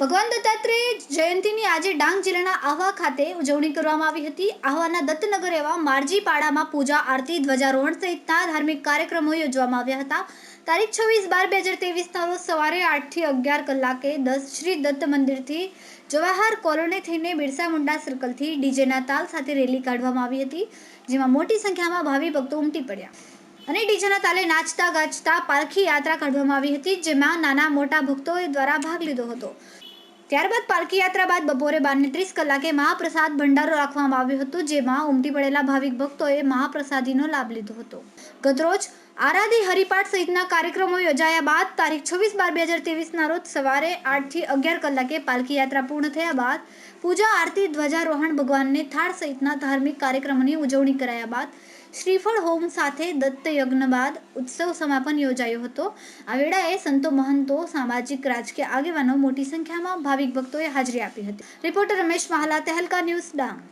ભગવાન દત્તાત્રેય જયંતિની આજે ડાંગ જિલ્લાના આહવા ખાતે ઉજવણી કરવામાં આવી હતી. આહવાના દત્તનગર એવા મારજીપાડામાં પૂજા, આરતી, ધ્વજારોહણ સહિતના ધાર્મિક કાર્યક્રમો યોજવામાં આવ્યા હતા. તારીખ છવ્વીસ બાર બે હજાર તેવીસના રોજ સવારે આઠથી અગિયાર કલાકે દસ શ્રી દત્ત મંદિરથી જવાહર કોલોની થઈને બિરસા મુંડા સર્કલથી ડીજેના તાલ સાથે રેલી કાઢવામાં આવી હતી, જેમાં મોટી સંખ્યામાં ભાવિ ભક્તો ઉમટી પડ્યા. અને ડીજેના તાલે નાચતા ગાજતા પાલખી યાત્રા કાઢવામાં આવી હતી, જેમાં નાના મોટા ભક્તોએ દ્વારા ભાગ લીધો હતો. ત્યારબાદ પાલખી યાત્રા બાદ બપોરે બારને ત્રીસ કલાકે મહાપ્રસાદ ભંડારો રાખવામાં આવ્યો હતો, જેમાં ઉમટી પડેલા ભાવિક ભક્તોએ મહાપ્રસાદીનો લાભ લીધો હતો. ગતરોજ આરાધી હરિપાઠ સહિતના કાર્યક્રમો યોજાયા બાદ તારીખ છવ્વીસ બાર બે હજાર ત્રેવીસના રોજ સવારે આઠથી અગિયાર કલાકે પાલખી યાત્રા પૂર્ણ થયા બાદ પૂજા, આરતી, ધ્વજારોહણ ભગવાનને થાળ સહિતના ધાર્મિક કાર્યક્રમોની ઉજવણી કરાયા બાદ શ્રીફળ હોમ સાથે દત્ત યજ્ઞ બાદ ઉત્સવ સમાપન યોજાયો હતો. આ વેળાએ સંતો, મહંતો, સામાજિક, રાજકીય આગેવાનો મોટી સંખ્યામાં ભાવિક ભક્તોએ હાજરી આપી હતી. Reporter Ramesh Mahala, Tehelka news Dang.